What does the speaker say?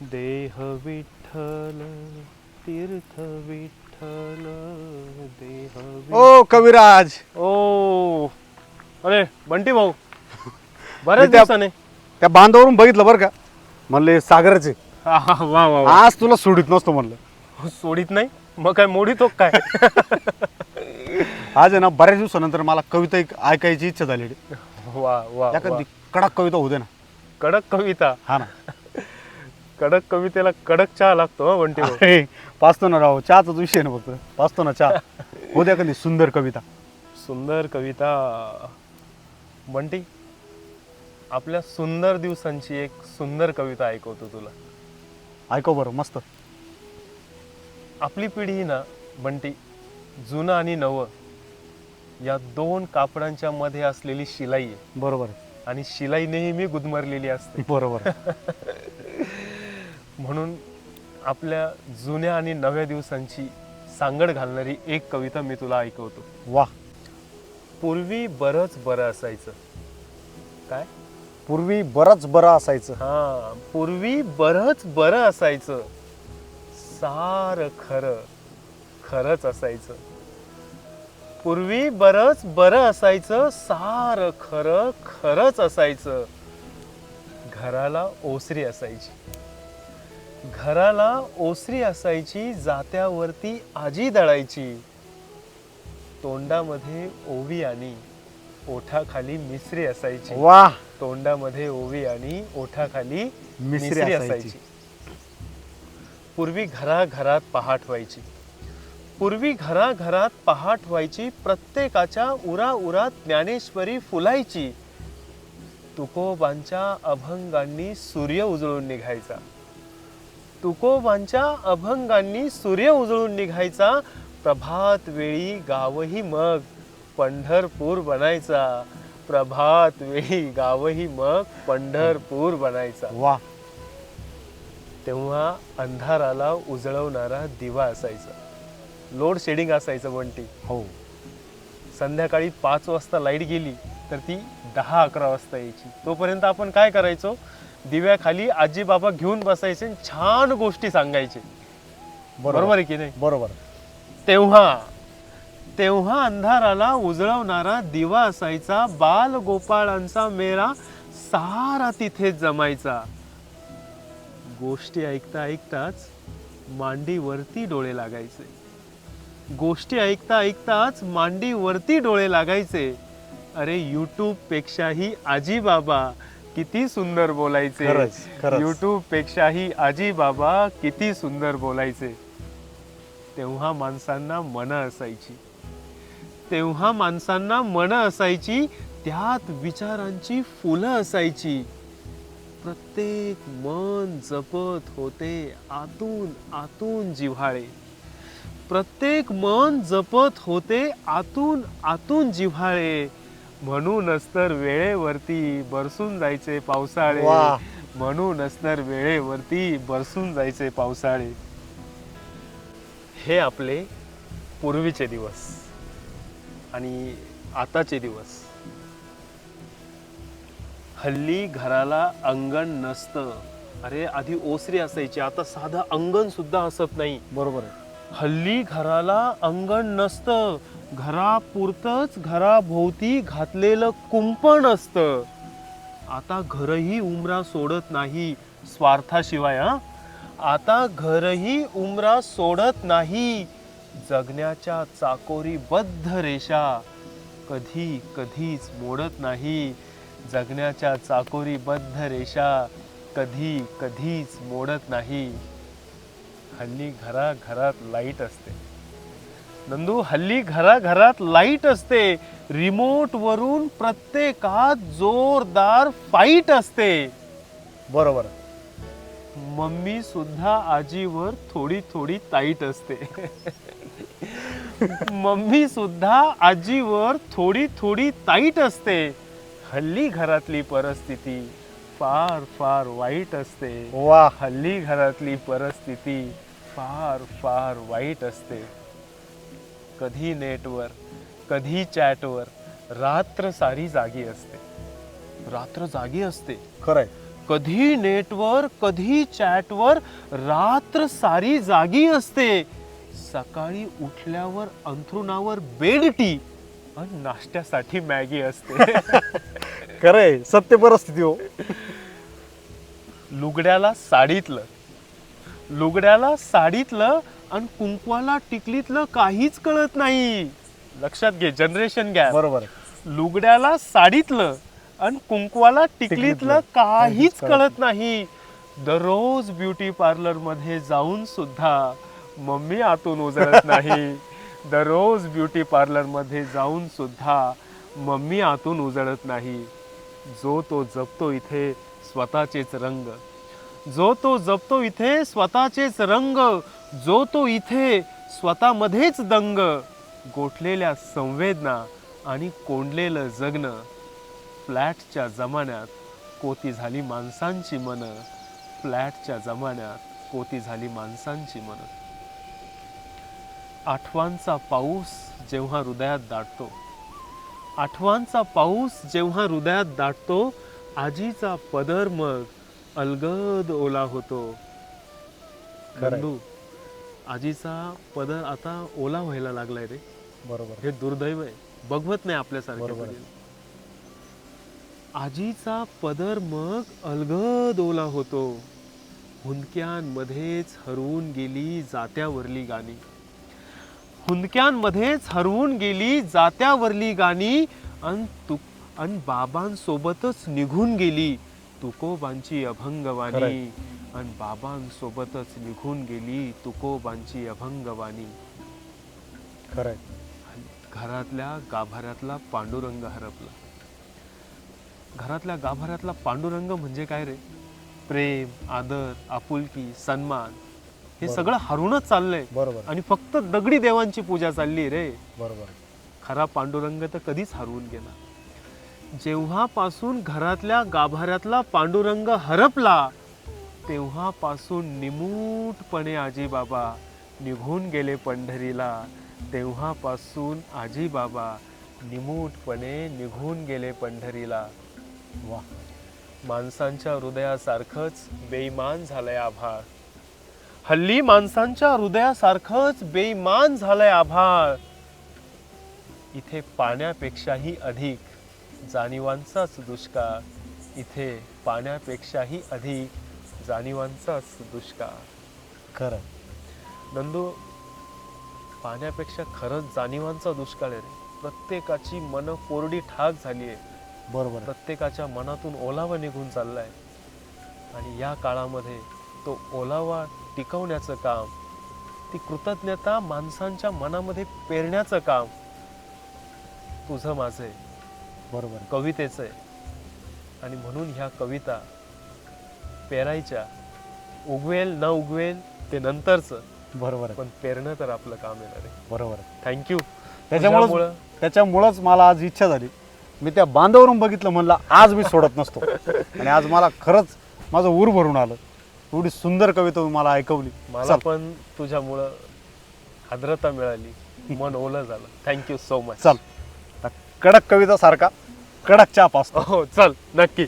देह विठ्ठल तीर्थ विठ्ठल देह ओ कविराज। ओ अरे बंटी भाऊ बऱ्याच त्या- दिवसाने. त्या बांधावरून बघितलं बरं का? म्हणले सागरचे. हा, हा, वा वा वा. आज तुला सोडित नसतो म्हणलं. सोडित नाही? मग काय मोडीतो काय? आज आहे ना बऱ्याच दिवसानंतर मला कविता एक ऐकायची इच्छा झाली रे. वा वा वा. एखादी कडक कविता होते ना. कडक कविता? हा ना. कडक कवितेला कडक चहा लागतो बंटी अरे, पाचतो ना राव चहाचाच विषय ना फक्त. पाचतो ना चहा. उद्या कधी? सुंदर कविता. सुंदर कविता. बंटी आपल्या सुंदर दिवसांची एक सुंदर कविता ऐकवतो तुला. ऐकव बरं मस्त. आपली पिढी ही ना बंटी जुनं आणि नवं या दोन कापडांच्या मध्ये असलेली शिलाई आहे. बरोबर. आणि शिलाई नेहमी गुदमरलेली असते. बरोबर. म्हणून आपल्या जुन्या आणि नव्या दिवसांची सांगड घालणारी एक कविता मी तुला ऐकवतो. वा. पूर्वी बरंच बरं असायचं. काय? पूर्वी बरंच बरं असायचं. हा पूर्वी बरंच बरं असायचं. सार खरं खरंच असायचं. पूर्वी बरंच बरं असायचं सार खरं खरंच असायचं. घराला ओसरी असायची. घराला ओसरी असायची जात्यावरती आजी दळायची. तोंडामध्ये ओवी आणि ओठाखाली मिसरी असायची. वा तोंडामध्ये ओवी आणि ओठाखाली मिसरी. असायची. पूर्वी घराघरात पहाट व्हायची. पूर्वी घराघरात पहाट व्हायची प्रत्येकाच्या उरा उरात ज्ञानेश्वरी फुलायची. तुकोबांच्या अभंगांनी सूर्य उजळून निघायचा. तुकोबांच्या अभंगांनी सूर्य उजळून निघायचा प्रभात वेळी गावही मग पंढरपूर बनायचा. प्रभात वेळी गावही मग पंढरपूर बनायचा. वा. तेव्हा अंधाराला उजळवणारा दिवा असायचा. लोड शेडिंग असायचं बंटी हो. संध्याकाळी पाच वाजता लाइट गेली तर ती दहा अकरा वाजता यायची. तोपर्यंत आपण काय करायचो? दिव्याखाली आजी बाबा घेऊन बसायचे आणि छान गोष्टी सांगायचे. बरोबर. आहे की नाही? बरोबर. तेव्हा तेव्हा अंधाराला उजळवणारा दिवा असायचा बाल गोपाळांचा मेळा सारा तिथे जमायचा. गोष्टी ऐकता ऐकताच मांडीवरती डोळे लागायचे. गोष्टी ऐकता ऐकताच मांडीवरती डोळे लागायचे. अरे युट्यूब पेक्षाही आजी बाबा किती सुंदर बोलायचे. युट्यूब पेक्षाही आजी बाबा किती सुंदर बोलायचे. तेव्हा माणसांना मन असायची. तेव्हा माणसांना मन असायची त्यात विचारांची फुलं असायची. प्रत्येक मन जपत होते आतून आतून जिव्हाळे. प्रत्येक मन जपत होते आतून आतून जिव्हाळे. म्हणूनच तर वेळेवरती बरसून जायचे पावसाळे. वा. म्हणूनच तर वेळेवरती बरसून जायचे पावसाळे. हे आपले पूर्वीचे दिवस आणि आताचे दिवस. हल्ली घराला अंगण नसतं. अरे आधी ओसरी असायची. आता साधं अंगण सुद्धा असत नाही. बरोबर आहे. हल्ली घराला अंगण नसतं. घरापुरतच घराभोवती घातलेलं कुंपण असतं. आता घरही उमरा सोडत नाही स्वार्थाशिवाय हा? आता घरही उमरा सोडत नाही जगण्याच्या चाकोरीबद्ध रेषा कधी कधीच मोडत नाही जगण्याच्या चाकोरीबद्ध रेषा कधी कधीच मोडत नाही. हल्ली घराघरात लाइट असते. नंदू हल्ली घराघरात लाइट असते. रिमोट वरून प्रत्येकात जोरदार फाईट असते. बरोबर. मम्मी सुद्धा आजीवर थोडी थोडी ताईट असते. मम्मी सुद्धा आजीवर थोडी थोडी ताईट असते. हल्ली घरातली परिस्थिती फार फार वाईट असते. वा हल्ली घरातली परिस्थिती फार फार वाईट असते. कधी नेटवर कधी चॅटवर रात्र सारी जागी असते. रात्र जागी असते? खरंय. कधी नेटवर कधी चॅटवर रात्र सारी जागी असते. सकाळी उठल्यावर अंथरुणावर बेड टी आणि नाश्त्यासाठी मॅगी असते. खरंय. सत्य परिस्थिती हो. लुगड्याला साडीतलं. लुगड्याला साडीतलं आणि कुंकवाला टिकलीतलं काहीच कळत नाही. लक्षात घे जनरेशन गॅप बरोबर. लुगड्याला साडीतलं आणि कुंकवाला टिकलीतलं काहीच कळत नाही. दररोज ब्युटी पार्लरमध्ये जाऊन सुद्धा मम्मी आतून उजळत नाही. दररोज ब्युटी पार्लरमध्ये जाऊन सुद्धा मम्मी आतून उजळत नाही. जो तो जपतो इथे स्वतःचेच रंग. जो तो जपतो इथे स्वतःचेच रंग जो तो इथे स्वतःमध्येच दंग गोठलेल्या संवेदना आणि कोंडलेलं जगणं. फ्लॅटच्या जमान्यात कोती झाली माणसांची मनं. फ्लॅटच्या जमान्यात कोती झाली माणसांची मनं. आठवांचा पाऊस जेव्हा हृदयात दाटतो. आठवांचा पाऊस जेव्हा हृदयात दाटतो आजीचा पदर मग अलगद ओला होतो. नंदू आजीचा पदर आता ओला व्हायला लागलाय रे. बरोबर. हे दुर्दैव आहे. बघवत नाही आपल्यासारखे. आजीचा पदर मग अलगद ओला होतो. हुंदक्यांमध्येच हरवून गेली जात्यावरली गाणी. हुंदक्यांमध्येच हरवून गेली जात्यावरली गाणी अन तु अन बाबांसोबतच निघून गेली. तुकोबांची अभंगवाणी. अन बाबांसोबतच निघून गेली तुकोबांची अभंगवाणी. खरंय. घरातल्या गाभाऱ्यातला पांडुरंग हरपला. घरातल्या गाभाऱ्यातला पांडुरंग म्हणजे काय रे? प्रेम आदर आपुलकी सन्मान हे. सगळं हरूनच चाललंय. बरोबर. आणि फक्त दगडी देवांची पूजा चालली रे. बरोबर. खरा पांडुरंग तर कधीच हरवून गेला. जेव्हापासून घरातल्या गाभाऱ्यातला पांडुरंग हरपला तेव्हापासून निमूटपणे आजीबाबा निघून गेले पंढरीला. तेव्हापासून आजीबाबा निमूटपणे निघून गेले पंढरीला. वा माणसांच्या हृदयासारखंच बेईमान झालंय आभाळ. हल्ली माणसांच्या हृदयासारखंच बेईमान झालंय आभाळ. इथे पाण्यापेक्षाही अधिक जाणीवांचाच दुष्काळ. इथे पाण्यापेक्षाही अधिक जाणीवांचाच दुष्काळ. खरं. आहे. नंदू पाण्यापेक्षा खरंच जाणीवांचा दुष्काळ आहे प्रत्येकाची मन कोरडी ठाक झाली आहे. बरोबर. आहे. प्रत्येकाच्या मनातून ओलावा निघून चाललाय. आणि या काळामध्ये तो ओलावा टिकवण्याचं काम ती कृतज्ञता माणसांच्या मनामध्ये पेरण्याचं काम तुझं माझं आहे. बरोबर. कवितेचं आहे. आणि म्हणून ह्या कविता पेरायच्या. उगवेल न उगवेल ते नंतरचं. बरोबर. पण पेरणं तर आपलं काम येणार आहे बरोबर. थँक्यू. त्याच्यामुळं त्याच्यामुळंच मला आज इच्छा झाली. मी त्या बांधावरून बघितलं म्हणलं आज मी सोडत नसतो. आणि आज मला खरंच माझं ऊर भरून आलं. एवढी सुंदर कविता मला ऐकवली. मला पण तुझ्यामुळं आर्द्रता मिळाली. मन ओलं झालं. Thank you so much. चल. कडक कविता सारखा कडक चाप असतो. हो चल नक्की.